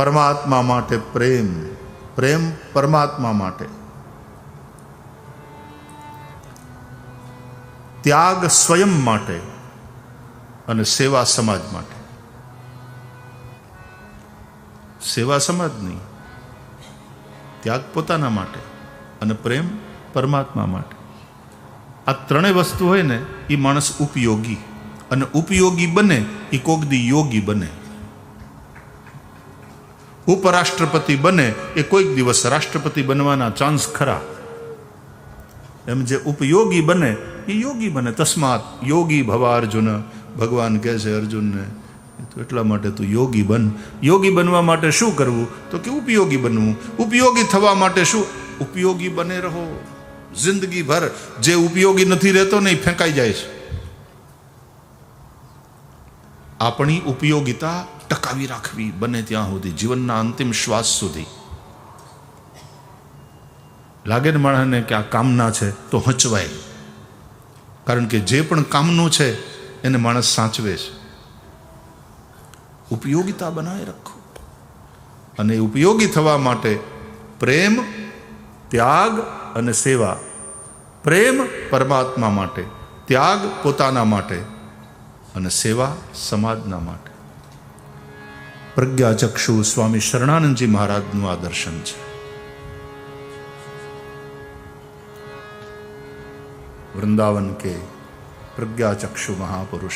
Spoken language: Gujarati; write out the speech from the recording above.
પરમાત્મા માટે પ્રેમ પ્રેમ પરમાત્મા માટે. ત્યાગ સ્વયં માટે અને સેવા સમાજ માટે. સેવા સમાજની ત્યાગ પોતાના માટે અને પ્રેમ પરમાત્મા માટે. આ ત્રણેય વસ્તુ હોય ને એ માણસ ઉપયોગી. અને ઉપયોગી બને એ કોગદી યોગી બને. ઉપરાષ્ટ્રપતિ બને એ કોઈક દિવસ રાષ્ટ્રપતિ બનવાના ચાન્સ ખરા. એમ જે ઉપયોગી બને, એ યોગી બને. તસ્માત યોગી ભવા અર્જુન. ભગવાન કહે છે, અર્જુનને તો એટલા માટે તું યોગી બન. યોગી બનવા માટે શું કરવું? તો કે ઉપયોગી બનવું. ઉપયોગી થવા માટે શું? ઉપયોગી બને રહો. જિંદગી ભર જે ઉપયોગી નથી રહેતો ને એ ફેંકાઈ જાય છે. આપણી ઉપયોગિતા ટકાવી રાખવી બને ત્યાં સુધી, જીવનના અંતિમ શ્વાસ સુધી. લાગે ને માણસને કે આ કામના છે, તો હચવાય. કારણ કે જે પણ કામનું છે, એને માણસ સાચવે છે. ઉપયોગિતા બનાવી રાખો. અને ઉપયોગી થવા માટે પ્રેમ, ત્યાગ અને સેવા. પ્રેમ પરમાત્મા માટે, ત્યાગ પોતાના માટે. અને સેવા સમાજના માટે. પ્રજ્ઞાચક્ષુ સ્વામી શરણાનંદજી મહારાજનું આ દર્શન છે. વૃંદાવન કે પ્રજ્ઞાચક્ષુ મહાપુરુષ.